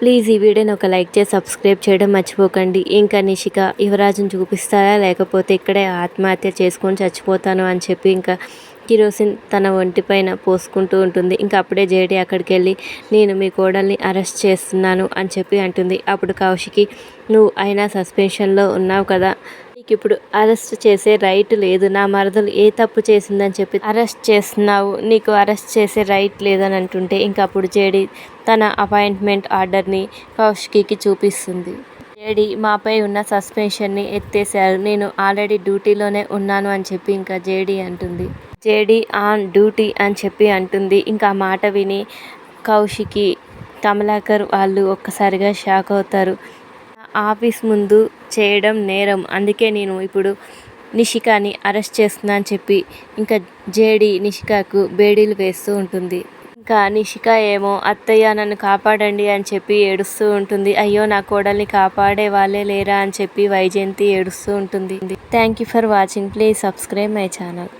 Please ఈ వీడియోని ఒక లైక్ చేసి సబ్స్క్రైబ్ చేయడం మర్చిపోకండి. ఇంకా నిషిక యువరాజుని చూపిస్తారా? లేకపోతే ఇక్కడే ఆత్మహత్య చేసుకొని చచ్చిపోతాను అని చెప్పి ఇంకా కిరోసిన్ తన ఒంటిపైన పోసుకుంటూ ఉంటుంది. ఇంకా అప్పుడే జేడి అక్కడికి వెళ్ళి నేను మీ కోడల్ని అరెస్ట్ చేస్తున్నాను అని చెప్పి అంటుంది. అప్పుడు కౌశికి నువ్వు అయినా సస్పెన్షన్లో ఉన్నావు కదా? నీకు ఇప్పుడు అరెస్ట్ చేసే రైట్ లేదు. నా మరదలు ఏ తప్పు చేసిందని చెప్పి అరెస్ట్ చేస్తున్నావు. నీకు అరెస్ట్ చేసే రైట్ లేదని అంటుంటే ఇంకా అప్పుడు జేడి తన అపాయింట్మెంట్ ఆర్డర్ని కౌశికి చూపిస్తుంది. జేడి మాపై ఉన్న సస్పెన్షన్ని ఎత్తేసారు నేను ఆల్రెడీ డ్యూటీలోనే ఉన్నాను అని చెప్పి ఇంకా జేడి అంటుంది. జేడి ఆన్ డ్యూటీ అని చెప్పి అంటుంది. ఇంకా మాట విని కౌశికి కమలాకర్ వాళ్ళు ఒక్కసారిగా షాక్ అవుతారు. ఆఫీస్ ముందు చేయడం నేరం. అందుకే నేను ఇప్పుడు నిషికాని అరెస్ట్ చేస్తున్నా అని చెప్పి ఇంకా జేడి నిషికాకు బేడీలు వేస్తూ ఉంటుంది. ఇంకా నిషిక ఏమో అత్తయ్య నన్ను కాపాడండి అని చెప్పి ఏడుస్తూ ఉంటుంది. అయ్యో నా కోడల్ని కాపాడే వాళ్ళే లేరా అని చెప్పి వైజయంతి ఏడుస్తూ ఉంటుంది. Thank you for watching please subscribe my channel